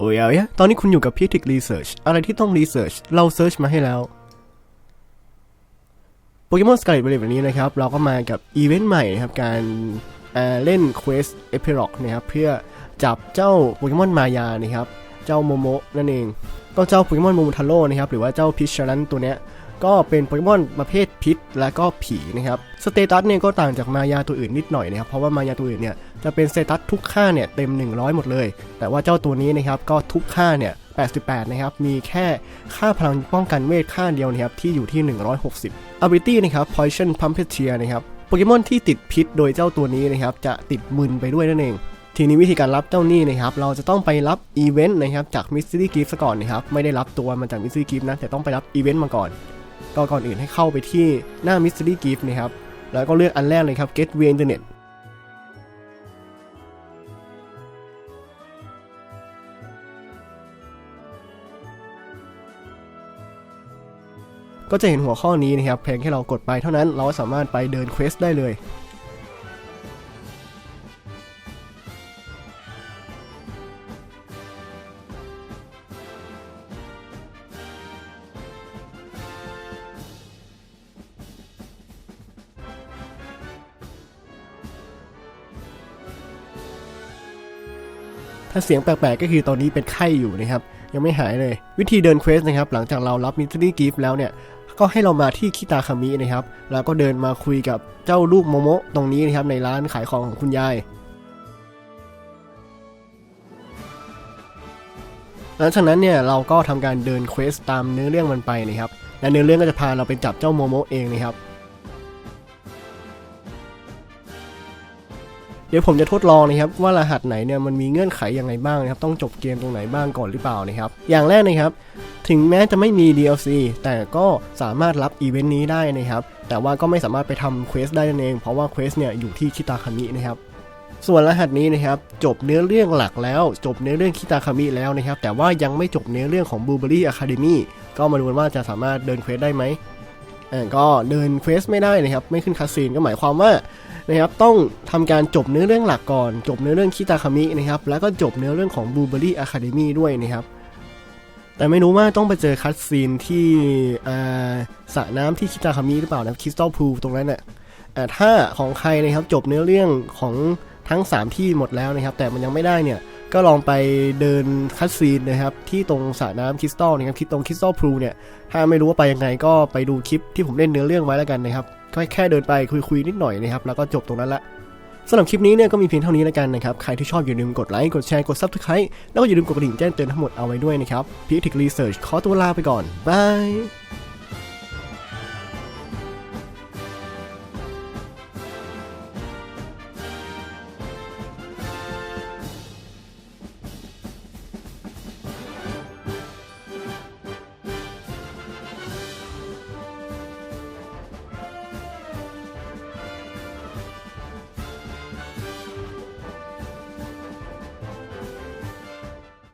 โอ้ยเอาเนี่ยตอนนี้คุณอยู่กับ p i t i c Research อะไรที่ต้องรีเสิร์ชเราเซิร์ชมาให้แล้วโปเกมอนสกาเลตเวันนี้นะครับ เราก็มากับอีเวนต์ใหม่นะครับ การเล่นเล่น Quest e p i r o c นะครับ เพื่อจับเจ้าโปเกมอนมายานะครับ เจ้าโมโมะนั่นเอง ก็เจ้าโปเกมอนโมโมทาโร่นะครับ หรือว่าเจ้าพิชรันตัวเนี้ย ก็เป็นโปเกมอนประเภทพิษและก็ผีนะครับสเตตัสเนี่ยก็ต่างจากมายาตัวอื่นนิดหน่อยนะครับเพราะว่ามายาตัวอื่นเนี่ยจะเป็นสเตตัสทุกค่าเนี่ยเต็ม 100 หมดเลย แต่ว่าเจ้าตัวนี้นะครับก็ทุกค่าเนี่ย88 นะครับ มีแค่ค่าพลังป้องกันเวทค่าเดียวนะครับ ที่อยู่ที่ 160 ability นะครับ poison puppeteer นะครับ โปเกมอนที่ติดพิษโดยเจ้าตัวนี้นะครับ จะติดมึนไปด้วยนั่นเอง ทีนี้วิธีการรับเจ้านี้นะครับ เราจะต้องไปรับอีเวนต์นะครับ จาก Mystery Gift ซะก่อนนะครับ ไม่ได้รับตัวมาจาก Mystery Gift นะ แต่ต้องไปรับอีเวนต์มาก่อน ก็ก่อนอื่นให้เข้าไปที่หน้า Mystery Gift นะครับ แล้วก็เลือกอันแรกเลยครับ get via Internet ก็จะเห็นหัวข้อนี้นะครับเพียงแค่เรากดไปเท่านั้นเราก็สามารถไปเดินเควสได้เลย ถ้าเสียงแปลกๆก็คือตอนนี้เป็นไข้อยู่นะครับ ยังไม่หายเลย วิธีเดินเควสนะครับ หลังจากเรารับมิส t รี่กิฟต์แล้วเนี่ย ก็ให้เรามาที่คิตาคามินะครับ แล้วก็เดินมาคุยกับเจ้าลูกโมโมะตรงนี้นะครับในร้านขายของของคุณยายหลังจากนั้นเนี่ยเราก็ทำการเดินเควสตามเนื้อเรื่องมันไปนะครับและเนื้อเรื่องก็จะพาเราไปจับเจ้าโมโมะเองนะครับ เดี๋ยวผมจะทดลองนะครับว่ารหัสไหนเนี่ยมันมีเงื่อนไขยังไงบ้างนะครับต้องจบเกมตรงไหนบ้างก่อนหรือเปล่านะครับอย่างแรกนะครับถึงแม้จะไม่มี DLC แต่ก็สามารถรับอีเวนต์นี้ได้นะครับแต่ว่าก็ไม่สามารถไปทำเควสได้นั่นเอง เพราะว่าเควสเนี่ยอยู่ที่คิตาคามินะครับส่วนรหัสนี้นะครับจบเนื้อเรื่องหลักแล้ว จบเนื้อเรื่องคิตาคามิแล้วนะครับแต่ว่ายังไม่จบเนื้อเรื่องของ b ูเบอรี่อะคาเดมี่ก็มาดูว่าจะสามารถเดินเควสได้ไหมก็เดินเควสไม่ได้นะครับไม่ขึ้นคาสซีนก็หมายความว่า นะครับต้องทำการจบเนื้อเรื่องหลักก่อน จบเนื้อเรื่องคิตาคามินะครับแล้วก็จบเนื้อเรื่องของบูเบอรี่อะคาเดมี่ด้วยนะครับแต่ไม่รู้ว่าต้องไปเจอคัตซีนที่สระน้ำที่คิตาคามิหรือเปล่านะคริสตัลพูลตรงนั้นน่ะอ่าถ้าของใครนะครับจบเนื้อเรื่องของทั้ง 3 ที่หมดแล้วนะครับ แต่มันยังไม่ได้เนี่ยก็ลองไปเดินคัตซีนนะครับ ที่ตรงสระน้ำคริสตัลนะครับที่ตรงคริสตัลพูลเนี่ย ถ้าไม่รู้ว่าไปยังไงก็ไปดูคลิปที่ผมเล่นเนื้อเรื่องไว้แล้วกันนะครับ ก็แค่เดินไปคุยๆนิดหน่อยนะครับแล้วก็จบตรงนั้นละสำหรับคลิปนี้เนี่ยก็มีเพียงเท่านี้แล้วกันนะครับ ใครที่ชอบอย่าลืมกดไลค์ กดแชร์ กด Subscribe แล้วก็อย่าลืมกดกระดิ่งแจ้งเตือนทั้งหมดเอาไว้ด้วยนะครับพีทิกรีเสิร์ชขอตัวลาไปก่อนบาย